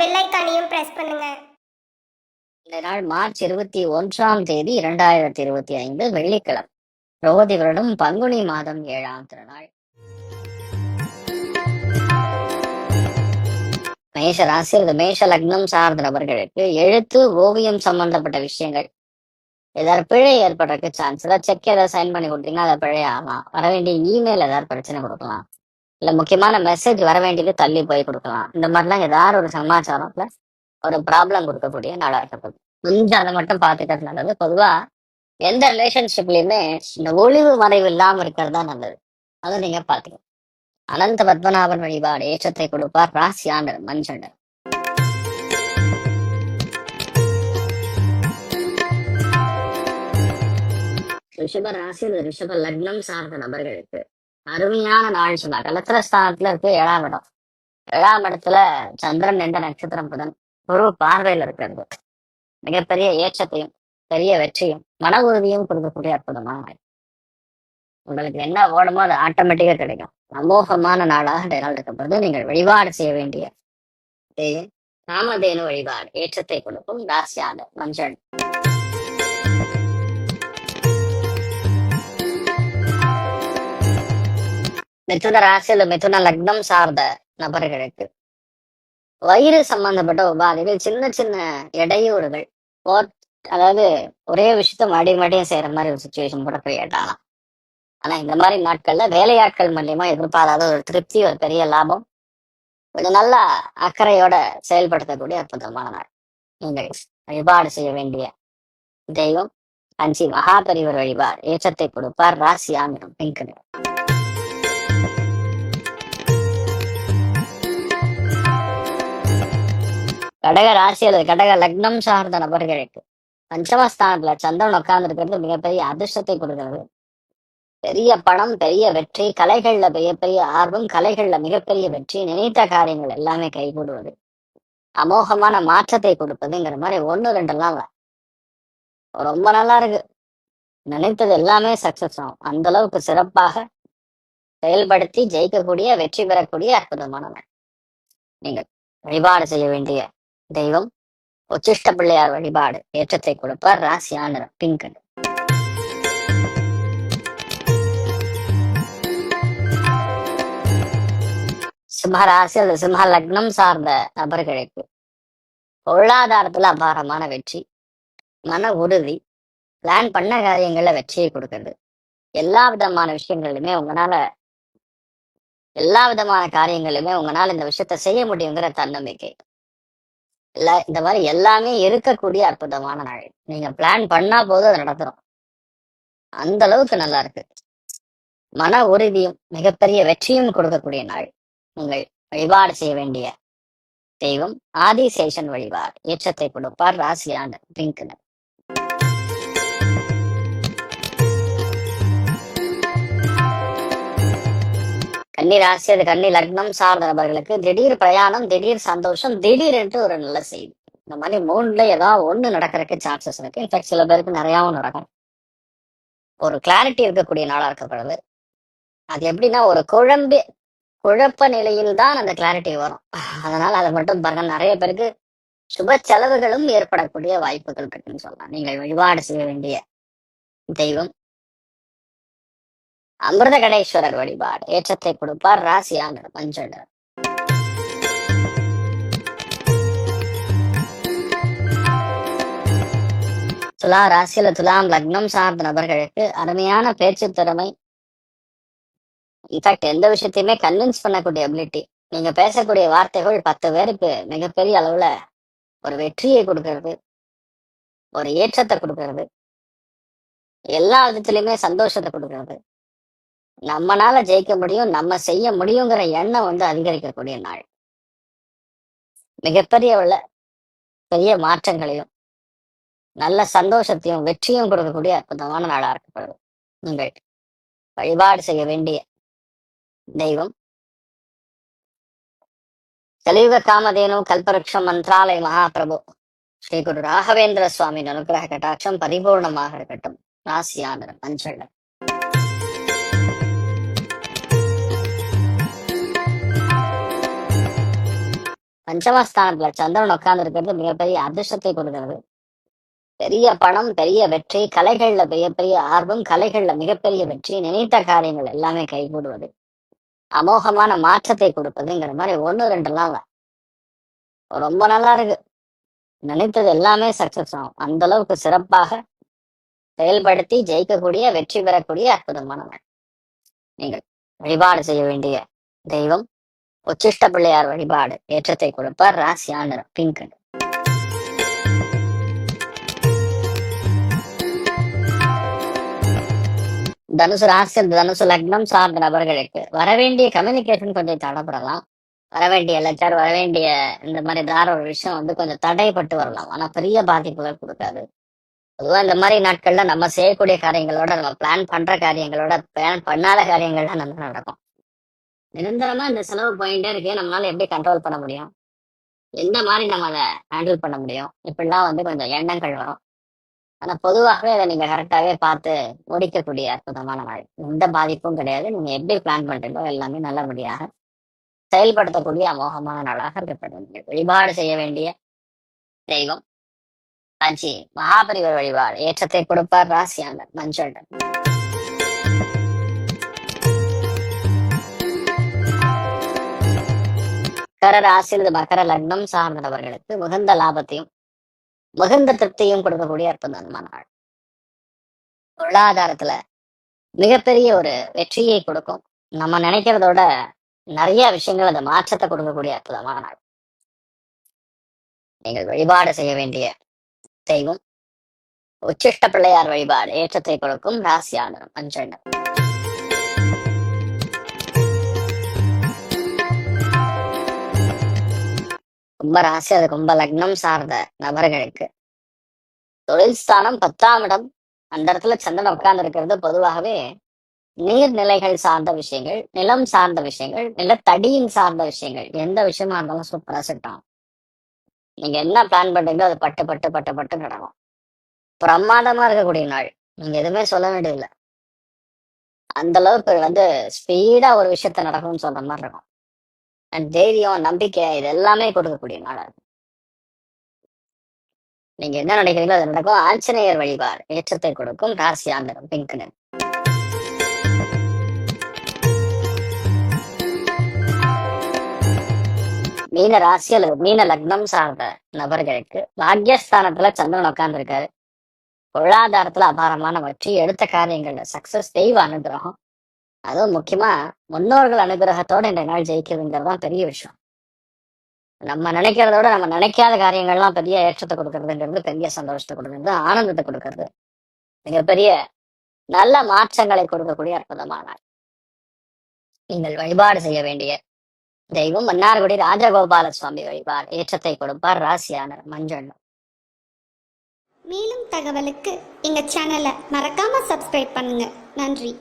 Bell ஐக்கானையும் press பண்ணுங்க. இந்த நாள் மார்ச் இருபத்தி ஒன்றாம் தேதி இரண்டாயிரத்தி இருபத்தி ஐந்து வெள்ளிக்கிழமை. ரோதி வருடம் பங்குனி மாதம் ஏழாம் திருநாள். மேஷ ராசி அல்லது மேஷ லக்னம் சார்ந்த நபர்களுக்கு எழுத்து ஓவியம் சம்பந்தப்பட்ட விஷயங்கள். ஏதாவது பிழை ஏற்படுறதுக்கு சான்ஸ் ஏதாவது செக் ஏதாவது சைன் பண்ணி கொடுத்தீங்கன்னா அதை பிழை ஆகலாம் வர வேண்டிய இமெயில் ஏதாவது பிரச்சனை கொடுக்கலாம். இல்ல முக்கியமான மெசேஜ் வர வேண்டியது தள்ளி போய் கொடுக்கலாம். இந்த மாதிரிலாம் ஏதாவது ஒரு சமாச்சாரத்துல ஒரு ப்ராப்ளம் கொடுக்கக்கூடிய நாளா இருக்கப்படுது கொஞ்சம் அதை மட்டும் பார்த்துக்கிறது நல்லது பொதுவா எந்த ரிலேஷன்ஷிப்லயுமே இந்த ஒளிவு மறைவு இல்லாம இருக்கிறது தான் நல்லது. அதை நீங்க பாத்துக்கணும் அனந்த பத்மநாபன் வழிபாடு ஏற்றத்தை கொடுப்பார் ராசியாண்டர் மஞ்சண்டர். ரிஷப ராசி ரிஷப லக்னம் சார்ந்த நபர்களுக்கு அருமையான நாள் சொன்னா கலத்திர ஸ்தானத்துல இருக்கு ஏழாம் இடம். ஏழாம் இடத்துல சந்திரன் என்ற நட்சத்திரம் புதன். குரு பார்வையில இருக்கிறது. மிகப்பெரிய ஏற்றத்தையும் பெரிய வெற்றியும் மன உறுதியும் கொடுக்கக்கூடிய அற்புதமான நாள். உங்களுக்கு என்ன ஓடுமோ அது ஆட்டோமேட்டிக்கா கிடைக்கும். அமோகமான நாளாக இந்த நாள் இருக்கப்படுது நீங்கள் வழிபாடு செய்ய வேண்டிய தெய்வம் காமதேனு வழிபாடு ஏற்றத்தை கொடுக்கும் ராசியான மஞ்சள். மிதுன ராசி அல்லது மிதுன லக்னம் சார்ந்த நபர்களுக்கு வயிறு சம்பந்தப்பட்ட உபாதைகள் சின்ன சின்ன இடையூறுகள் அதாவது ஒரே விஷயத்த மடி மடியும் செய்யற மாதிரி ஒரு சுச்சுவேஷன் கூட கிரியேட் ஆகலாம் ஆனா இந்த மாதிரி நாட்கள்ல வேலையாட்கள் மூலியமா எதிர்பாராத ஒரு திருப்தி ஒரு பெரிய லாபம் கொஞ்சம் நல்லா அக்கறையோட செயல்படுத்தக்கூடிய அற்புதமான நாள் நீங்கள் வழிபாடு செய்ய வேண்டிய தெய்வம் அஞ்சி மகாபரிவர் வழிபார் ஏற்றத்தை கொடுப்பார் ராசி பிங்க் நிறம். கடக ராசி அல்லது கடக லக்னம் சார்ந்த நபர்களுக்கு பஞ்சமஸ்தானத்துல சந்திரன் உட்கார்ந்து இருக்கிறது மிகப்பெரிய அதிர்ஷ்டத்தை கொடுக்கிறது. பெரிய பணம் பெரிய வெற்றி கலைகள்ல மிகப்பெரிய ஆர்வம் கலைகள்ல மிகப்பெரிய வெற்றி நினைத்த காரியங்கள் எல்லாமே கைகூடுவது. அமோகமான மாற்றத்தை கொடுப்பதுங்கிற மாதிரி ஒண்ணு ரெண்டெல்லாம் ரொம்ப நல்லா இருக்கு. நினைத்தது எல்லாமே சக்சஸ் ஆகும். அந்த அளவுக்கு சிறப்பாக செயல்படுத்தி ஜெயிக்கக்கூடிய வெற்றி பெறக்கூடிய அற்புதமானவன் நீங்கள் வழிபாடு செய்ய வேண்டிய தெய்வம் உச்சிஷ்ட பிள்ளையார் வழிபாடு ஏற்றத்தை கொடுப்பார் ராசியான பிங்க் சிம்ம ராசி அல்லது சிம்ம லக்னம் சார்ந்த நபர்களுக்கு பொருளாதாரத்துல அபாரமான வெற்றி மன உறுதி பிளான் பண்ண காரியங்கள்ல வெற்றியை கொடுக்குறது. எல்லா விதமான விஷயங்களிலுமே உங்களால எல்லா விதமான காரியங்களிலுமே உங்களால இந்த விஷயத்த செய்ய முடியுங்கிற தன்னம்பிக்கை. இந்த மாதிரி எல்லாமே இருக்கக்கூடிய அற்புதமான நாள். நீங்க பிளான் பண்ணா போதும் அது நடத்துறோம் அந்த அளவுக்கு நல்லா இருக்கு. மன உறுதியும் மிகப்பெரிய வெற்றியும் கொடுக்கக்கூடிய நாள். உங்கள் வழிபாடு செய்ய வேண்டிய தெய்வம் ஆதிசேஷன் வழிபாடு. ஏற்றத்தை கொடுப்பார் ராசியாண்டு பிங்க்னர் கன்னி ராசி அது கன்னி லக்னம் சார்ந்த நபர்களுக்கு திடீர் பிரயாணம் திடீர் சந்தோஷம் திடீரென்று ஒரு நல்ல செய்தி. இந்த மாதிரி மூணுல ஏதாவது ஒண்ணு நடக்கிறதுக்கு சான்சஸ் இருக்கு. இன்ஃபேக்ட் சில பேருக்கு நிறையாவும் நடக்கும். ஒரு கிளாரிட்டி இருக்கக்கூடிய நாளா இருக்கப்படுது. அது எப்படின்னா ஒரு குழம்பு குழப்ப நிலையில் தான் அந்த கிளாரிட்டி வரும். அதனால அதை மட்டும் பாருங்க. நிறைய பேருக்கு சுப செலவுகளும் ஏற்படக்கூடிய வாய்ப்புகள் இருக்குன்னு சொல்லலாம். நீங்கள் வழிபாடு செய்ய வேண்டிய தெய்வம் அமிர்த கடேஸ்வரர் வழிபாடு. ஏற்றத்தை கொடுப்பார் ராசியான மஞ்சள் நிறம். துலா ராசியில துலாம் லக்னம் சார்ந்த நபர்களுக்கு அருமையான பேச்சு திறமை. இன்ஃபேக்ட் எந்த விஷயத்தையுமே கன்வின்ஸ் பண்ணக்கூடிய அபிலிட்டி நீங்க பேசக்கூடிய வார்த்தைகள் பத்து பேருக்கு மிகப்பெரிய அளவுல ஒரு வெற்றியை கொடுக்கறது. ஒரு ஏற்றத்தை கொடுக்கறது. எல்லா விதத்திலயுமே சந்தோஷத்தை கொடுக்கறது. நம்மனால ஜெயிக்க முடியும் நம்ம செய்ய முடியுங்கிற எண்ணம் வந்து அதிகரிக்கக்கூடிய நாள். மிகப்பெரிய உள்ள பெரிய மாற்றங்களையும் நல்ல சந்தோஷத்தையும் வெற்றியும் கொடுக்கக்கூடிய அற்புதமான நாளா இருக்கப்படுது நீங்கள் வழிபாடு செய்ய வேண்டிய தெய்வம். கலியுக காமதேனு கல்பருட்சம் மந்த்ராலய மகாபிரபு ஸ்ரீ குரு ராகவேந்திர சுவாமி அனுகிரக கட்டாட்சம் பரிபூர்ணமாக இருக்கட்டும். ராசியான மஞ்சள் பஞ்சமஸ்தானத்துல சந்திரன் உட்கார்ந்து இருக்கிறது மிகப்பெரிய அதிர்ஷ்டத்தை கொடுக்கிறது பெரிய பணம் பெரிய வெற்றி கலைகள்ல மிகப்பெரிய ஆர்வம் கலைகள்ல மிகப்பெரிய வெற்றி நினைத்த காரியங்கள் எல்லாமே கைகூடுவது. அமோகமான மாற்றத்தை கொடுப்பதுங்கிற மாதிரி ஒண்ணு ரெண்டுலாம் ரொம்ப நல்லா இருக்கு. நினைத்தது எல்லாமே சக்சஸ் ஆகும். அந்த அளவுக்கு சிறப்பாக செயல்படுத்தி ஜெயிக்கக்கூடிய வெற்றி பெறக்கூடிய அற்புதமான நீங்கள் வழிபாடு செய்ய வேண்டிய தெய்வம் உச்சிஷ்ட பிள்ளையார் வழிபாடு ஏற்றத்தை கொடுப்பார் ராசியான நிறம் பிங்க் தனுசு ராசி தனுசு லக்னம் சார்ந்த நபர்களுக்கு வரவேண்டிய கம்யூனிகேஷன் கொஞ்சம் தடைப்படலாம் வரவேண்டிய லெட்டர் வரவேண்டிய இந்த மாதிரி ஏதாவது ஒரு விஷயம் வந்து கொஞ்சம் தடைப்பட்டு வரலாம். ஆனா பெரிய பாதிப்புகள் கொடுக்காது. பொதுவாக இந்த மாதிரி நாட்கள்ல நம்ம செய்யக்கூடிய காரியங்களோட நம்ம பிளான் பண்ற காரியங்களோட பிளான் பண்ணாத காரியங்கள்லாம் நல்லா நடக்கும். நிரந்தரமா இந்த செலவு போயிட்டே இருக்கு. நம்மளால எப்படி கண்ட்ரோல் பண்ண முடியும்? எந்த மாதிரி நம்ம அதை ஹேண்டில் பண்ண முடியும்? இப்படிலாம் வந்து கொஞ்சம் எண்ணங்கள் வரும். ஆனா பொதுவாகவே அதை நீங்க கரெக்டாவே பார்த்து முடிக்கக்கூடிய அற்புதமான நாள். எந்த பாதிப்பும் கிடையாது. நீங்க எப்படி பிளான் பண்றீங்களோ எல்லாமே நல்லபடியாக செயல்படுத்தக்கூடிய அமோகமான நாளாக இருக்கப்படுது வழிபாடு செய்ய வேண்டிய தெய்வம் காஞ்சி மகாபரிவர் வழிபாடு. ஏற்றத்தை கொடுப்பார் ராசியாளர் மஞ்சள். மகர ராசியில் மகர லக்னம் சார்ந்த நபர்களுக்கு மிகுந்த லாபத்தையும் மிகுந்த திருப்தியும் கொடுக்கக்கூடிய அற்புதமான நாள். பொருளாதாரத்துல மிகப்பெரிய ஒரு வெற்றியை கொடுக்கும். நம்ம நினைக்கிறதோட நிறைய விஷயங்கள் அந்த மாற்றத்தை கொடுக்கக்கூடிய அற்புதமான நாள். நீங்கள் வழிபாடு செய்ய வேண்டிய தெய்வம். உச்சிஷ்ட பிள்ளையார் வழிபாடு ஏற்றத்தை கொடுக்கும் ராசியானரும் மஞ்சள் கும்ப ராசி அது கும்ப லக்னம் சார்ந்த நபர்களுக்கு. தொழில் ஸ்தானம் பத்தாம் இடம். அந்த இடத்துல சந்திரன் உட்கார்ந்து இருக்கிறது பொதுவாகவே நீர்நிலைகள் சார்ந்த விஷயங்கள் நிலம் சார்ந்த விஷயங்கள் நிலத்தடியின் சார்ந்த விஷயங்கள். எந்த விஷயமா இருந்தாலும் சூப்பரா செட் நீங்க என்ன பிளான் பண்றீங்களோ அது பட்டு பட்டு பட்டு பட்டு நடக்கும். பிரமாதமா இருக்கக்கூடிய நாள். நீங்க எதுவுமே சொல்ல வேண்டியதில்லை. அந்த அளவுக்கு வந்து ஸ்பீடா ஒரு விஷயத்த நடக்கும்னு சொல்ற மாதிரி இருக்கும். தைரியம் நம்பிக்கை இது எல்லாமே கொடுக்கக்கூடிய நாள் நீங்க என்ன நினைக்கிறீங்களோ அது நடக்கும். ஆஞ்சநேயர் வழிபாடு ஏற்றத்தை கொடுக்கும். ராசி ஆந்திரம் பிங்க் நிறம். மீன ராசி அல்லது மீன லக்னம் சார்ந்த நபர்களுக்கு பாக்யஸ்தானத்துல சந்திரன் உட்கார்ந்து இருக்காரு பொருளாதாரத்துல அபாரமான வெற்றி எடுத்த காரியங்கள்ல சக்சஸ் தெய்வ அனுகிரகம் அதுவும் முக்கியமா முன்னோர்கள் அனுகிரகத்தோட இந்த நாள் ஜெயிக்கிறதுங்கிறது தான் பெரிய விஷயம். நம்ம நினைக்கிறத விட நம்ம நினைக்காத காரியங்கள்லாம் பெரிய ஏற்றத்தை கொடுக்கறதுங்கிறது பெரிய சந்தோஷத்தை கொடுக்கறது ஆனந்தத்தை கொடுக்கறது. மிகப்பெரிய நல்ல மாற்றங்களை கொடுக்கக்கூடிய அற்புதமான நாள். நீங்கள் வழிபாடு செய்ய வேண்டிய தெய்வம் மன்னார்குடி ராஜகோபால சுவாமி வழிபாடு. ஏற்றத்தை கொடுப்பார் ராசியான மஞ்சள். மேலும் தகவலுக்கு எங்க சேனலை மறக்காம சப்ஸ்கிரைப் பண்ணுங்க. நன்றி.